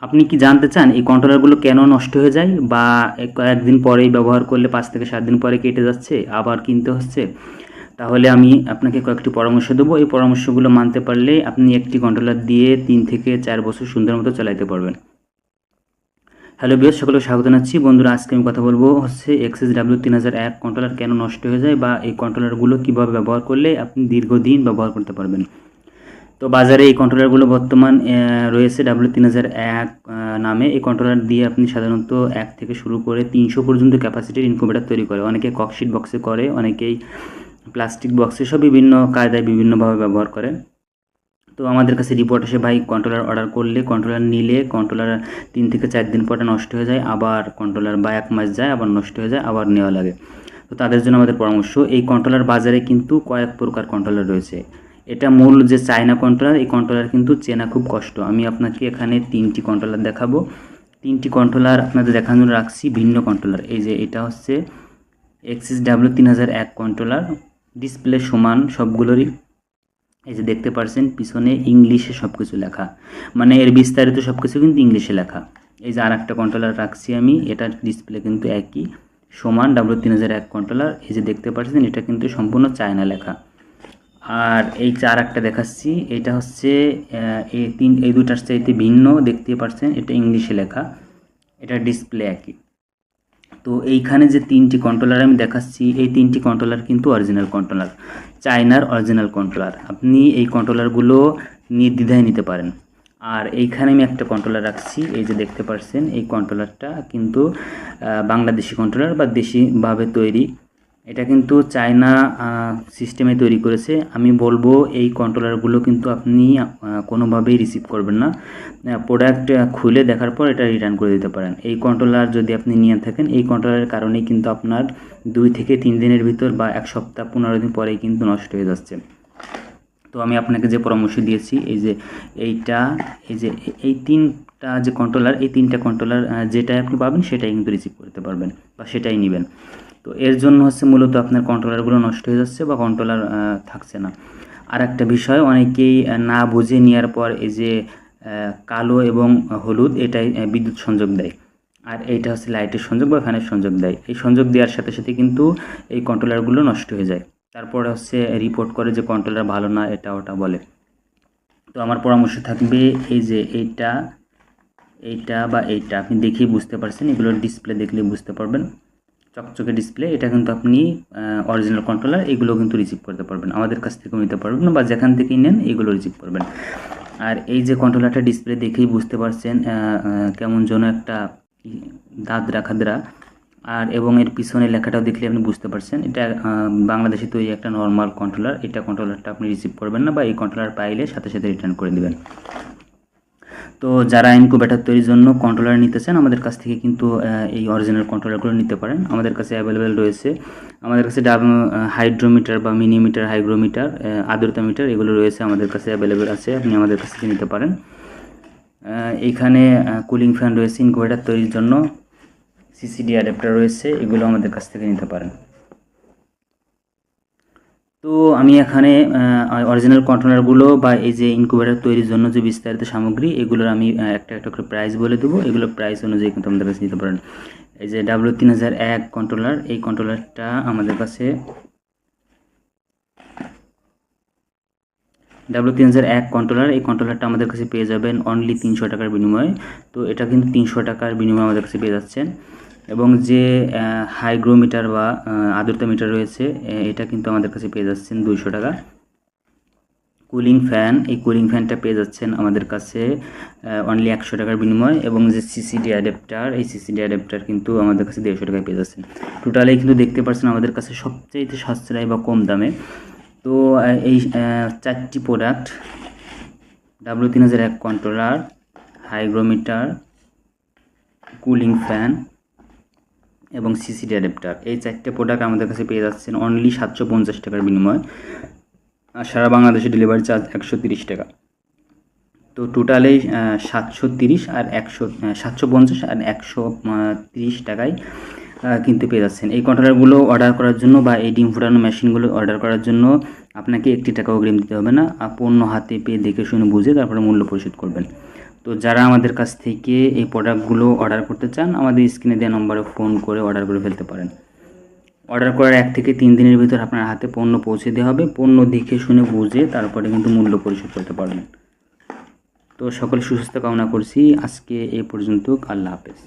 আপনি কি জানতে চান এই কন্ট্রোলারগুলো কেন নষ্ট হয়ে যায়? বা এক- কয়েকদিন পরেই ব্যবহার করলে পাঁচ থেকে সাত দিন পরে কেটে যাচ্ছে, আবার কিনতে হচ্ছে? তাহলে আমি আপনাকে কয়েকটি পরামর্শ দেবো। এই পরামর্শগুলো মানতে পারলে আপনি একটি কন্ট্রোলার দিয়ে তিন থেকে চার বছর সুন্দর মতো চালাতে পারবেন। হ্যালো বিয়স সকলকে স্বাগত জানাচ্ছি। বন্ধুরা, আজকে আমি কথা বলব হচ্ছে এক্সএস ডাব্লিউ তিন হাজার এক কন্ট্রোলার কেন নষ্ট হয়ে যায় বা এই কন্ট্রোলারগুলো কীভাবে ব্যবহার করলে আপনি দীর্ঘদিন ব্যবহার করতে পারবেন। তো বাজারে এই কন্ট্রোলারগুলো বর্তমান রয়েছে ডাব্লিউ তিন হাজার এক নামে। এই কন্ট্রোলার দিয়ে আপনি সাধারণত এক থেকে শুরু করে তিনশো পর্যন্ত ক্যাপাসিটির ইনকুবেটার তৈরি করে। অনেকে ককশিট বক্সে করে, অনেকেই প্লাস্টিক বক্সে সব বিভিন্ন কায়দায় বিভিন্নভাবে ব্যবহার করে। তো আমাদের কাছে রিপোর্ট আসে, ভাই কন্ট্রোলার অর্ডার করলে কন্ট্রোলার নিলে কন্ট্রোলার তিন থেকে চার দিন পরে নষ্ট হয়ে যায়, আবার কন্ট্রোলার বা এক মাস যায়, আবার নষ্ট হয়ে যায়, আবার নেওয়া লাগে। তো তাদের জন্য আমাদের পরামর্শ, এই কন্ট্রোলার বাজারে কিন্তু কয়েক প্রকার কন্ট্রোলার রয়েছে। এটা মূল যে চায়না কন্ট্রোলার এই কন্ট্রোলার কিন্তু চেনা খুব কষ্ট। আমি আপনাকে এখানে তিনটি কন্ট্রোলার দেখাবো। তিনটি কন্ট্রোলার আপনাদের দেখানোর রাখছি ভিন্ন কন্ট্রোলার এই যে এটা হচ্ছে এক্সিস ডাব্লিউ তিন হাজার এক কন্ট্রোলার ডিসপ্লে সমান সবগুলোরই। এই যে দেখতে পারছেন, পিছনে ইংলিশে সব কিছু লেখা। মানে এর বিস্তারিত সব কিছু কিন্তু ইংলিশে লেখা। এই যে আর একটা কন্ট্রোলার রাখছি আমি, এটার ডিসপ্লে কিন্তু একই। সমান ডাব্লিউ তিন হাজার এক কন্ট্রোলার এই যে দেখতে পাচ্ছেন এটা কিন্তু সম্পূর্ণ চায়না লেখা। আর এই চার একটা দেখাচ্ছি। এটা হচ্ছে এই তিন, এই দুটার চাইতে ভিন্ন, দেখতে পাচ্ছেন এটা ইংলিশে লেখা। এটা ডিসপ্লে একই। তো এইখানে যে তিনটি কন্ট্রোলার আমি দেখাচ্ছি, এই তিনটি কন্ট্রোলার কিন্তু অরিজিনাল কন্ট্রোলার চায়নার অরিজিনাল কন্ট্রোলার আপনি এই কন্ট্রোলারগুলো নির্দ্বিধায় নিতে পারেন। আর এইখানে আমি একটা কন্ট্রোলার রাখছি, এই যে দেখতে পাচ্ছেন এই কন্ট্রোলারটা কিন্তু বাংলাদেশি কন্ট্রোলার বা দেশিভাবে তৈরি। এটা কিন্তু চায়না সিস্টেমে তৈরি করেছে। আমি বলব এই কন্ট্রোলারগুলো কিন্তু আপনি কোনোভাবেই রিসিভ করবেন না। প্রোডাক্ট খুলে দেখার পর এটা রিটার্ন করে দিতে পারেন। এই কন্ট্রোলার যদি আপনি নিয়ে থাকেন, এই কন্ট্রোলারের কারণেই কিন্তু আপনার দুই থেকে তিন দিনের ভিতর বা এক সপ্তাহ, পনেরো দিন পরেই কিন্তু নষ্ট হয়ে যাচ্ছে। তো আমি আপনাকে যে পরামর্শ দিয়েছি, এই যে এইটা, এই যে এই তিনটা যে কন্ট্রোলার এই তিনটা কন্ট্রোলার যেটাই আপনি পাবেন, সেটাই কিন্তু রিসিভ করতে পারবেন বা সেটাই নেবেন। তো এর জন্য হচ্ছে মূলত আপনার কন্ট্রোলারগুলো নষ্ট হয়ে যাচ্ছে বা কন্ট্রোলার থাকছে না। আর একটা বিষয়, অনেকেই না বুঝে নেওয়ার পর এই যে কালো এবং হলুদ, এটাই বিদ্যুৎ সংযোগ দেয়। আর এইটা হচ্ছে লাইটের সংযোগ বা ফ্যানের সংযোগ দেয়। এই সংযোগ দেওয়ার সাথে সাথে কিন্তু এই কন্ট্রোলারগুলো নষ্ট হয়ে যায়। তারপরে হচ্ছে রিপোর্ট করে যে কন্ট্রোলার ভালো না, এটা ওটা বলে। তো আমার পরামর্শ থাকবে এই যে এইটা এইটা বা এইটা, আপনি দেখেই বুঝতে পারছেন, এগুলোর ডিসপ্লে দেখলে বুঝতে পারবেন। চকচকে ডিসপ্লে এটা কিন্তু আপনি অরিজিনাল কন্ট্রোলার এগুলো কিন্তু রিসিভ করতে পারবেন। আমাদের কাছ থেকেও নিতে পারবেন বা যেখান থেকেই নেন, এগুলো রিসিভ করবেন। আর এই যে কন্ট্রোলারটা ডিসপ্লে দেখেই বুঝতে পারছেন কেমন যেন একটা ই- দাদরা খাদরা আর এবং এর পিছনে লেখাটাও দেখলে আপনি বুঝতে পারছেন, এটা বাংলাদেশে তৈরি একটা নর্মাল কন্ট্রোলার এটা কন্ট্রোলারটা আপনি রিসিভ করবেন না বা এই কন্ট্রোলার পাইলে সাথে সাথে রিটার্ন করে দেবেন। তো যারা ইনকুবেটার তৈরির জন্য কন্ট্রোলার নিতে চান আমাদের কাছ থেকে কিন্তু এই অরিজিনাল কন্ট্রোলারগুলো নিতে পারেন। আমাদের কাছে অ্যাভেলেবেল রয়েছে। আমাদের কাছে ডাব হাইড্রোমিটার বা মিনিমিটার হাইগ্রোমিটার আর্দ্রতা মিটার এগুলো রয়েছে আমাদের কাছে অ্যাভেলেবেল আছে। আপনি আমাদের কাছ থেকে নিতে পারেন। এইখানে কুলিং ফ্যান রয়েছে ইনকুবেটার তৈরির জন্য। সিসিডি অ্যাডাপ্টার রয়েছে, এগুলো আমাদের কাছ থেকে নিতে পারেন। তো আমি এখানে অরিজিনাল কন্টেনারগুলো বা এই যে ইনকুবেটার তৈরির জন্য যে বিস্তারিত সামগ্রী, এগুলোর আমি একটা একটা করে প্রাইস বলে দেবো। এগুলো প্রাইস অনুযায়ী কিন্তু আমাদের কাছে নিতে পারেন। এই যে ডাব্লিউ তিন হাজার এক কন্ট্রোলার এই কন্ট্রোলারটা আমাদের কাছে ডাব্লিউ তিন হাজার এক কন্ট্রোলার এই কন্ট্রোলারটা আমাদের কাছে পেয়ে যাবেন অনলি তিনশো টাকার বিনিময়ে। তো এটা কিন্তু তিনশো টাকার বিনিময়ে আমাদের কাছে পেয়ে যাচ্ছেন। এবং যে হাইগ্রোমিটার বা আহ, আর্দ্রতা মিটার রয়েছে এটা কিন্তু আমাদের কাছে পেয়ে যাচ্ছেন দুইশো টাকা। কুলিং ফ্যান এই কুলিং ফ্যানটা পেয়ে যাচ্ছেন আমাদের কাছে অনলি একশো টাকার বিনিময় এবং যে সিসিডি অ্যাডাপ্টার এই সিসিডি অ্যাডাপ্টার কিন্তু আমাদের কাছে দেড়শো টাকায় পেয়ে যাচ্ছেন। টোটালি কিন্তু দেখতে পাচ্ছেন আমাদের কাছে সবচেয়ে সাশ্রয় বা কম দামে। তো এই চারটি প্রোডাক্ট ডাব্লিউ তিন হাজার এক কন্ট্রোলার হাইগ্রোমিটার কুলিং ফ্যান এবং সিসিডি অ্যাডাপ্টার এই চারটে প্রোডাক্ট আমাদের কাছে পেয়ে যাচ্ছেন অনলি সাতশো পঞ্চাশ টাকার বিনিময়। আর সারা বাংলাদেশে ডেলিভারি চার্জ একশো তিরিশ টাকা। তো টোটালে সাতশো তিরিশ আর একশো সাতশো পঞ্চাশ আর একশো তিরিশ টাকায় কিনতে পেয়ে যাচ্ছেন। এই কন্ট্রোলারগুলো অর্ডার করার জন্য বা এই ডিম ফুটানো মেশিনগুলো অর্ডার করার জন্য আপনাকে একটি টাকা অগ্রিম দিতে হবে না। পণ্য হাতে পেয়ে দেখে শুনে বুঝে তারপরে মূল্য পরিশোধ করবেন। তো যারা আমাদের কাছ থেকে এই প্রোডাক্টগুলো অর্ডার করতে চান, আমাদের স্ক্রিনে দেওয়া নম্বরে ফোন করে অর্ডার করে ফেলতে পারেন। অর্ডার করার এক থেকে তিন দিনের ভিতর আপনার হাতে পণ্য পৌঁছে দেওয়া হবে। পণ্য দেখে শুনে বুঝে তারপরে কিন্তু মূল্য পরিশোধ করতে পারবেন। তো সকলে সুস্বাস্থ্য কামনা করছি। আজকে এই পর্যন্ত আল্লাহ হাফেজ।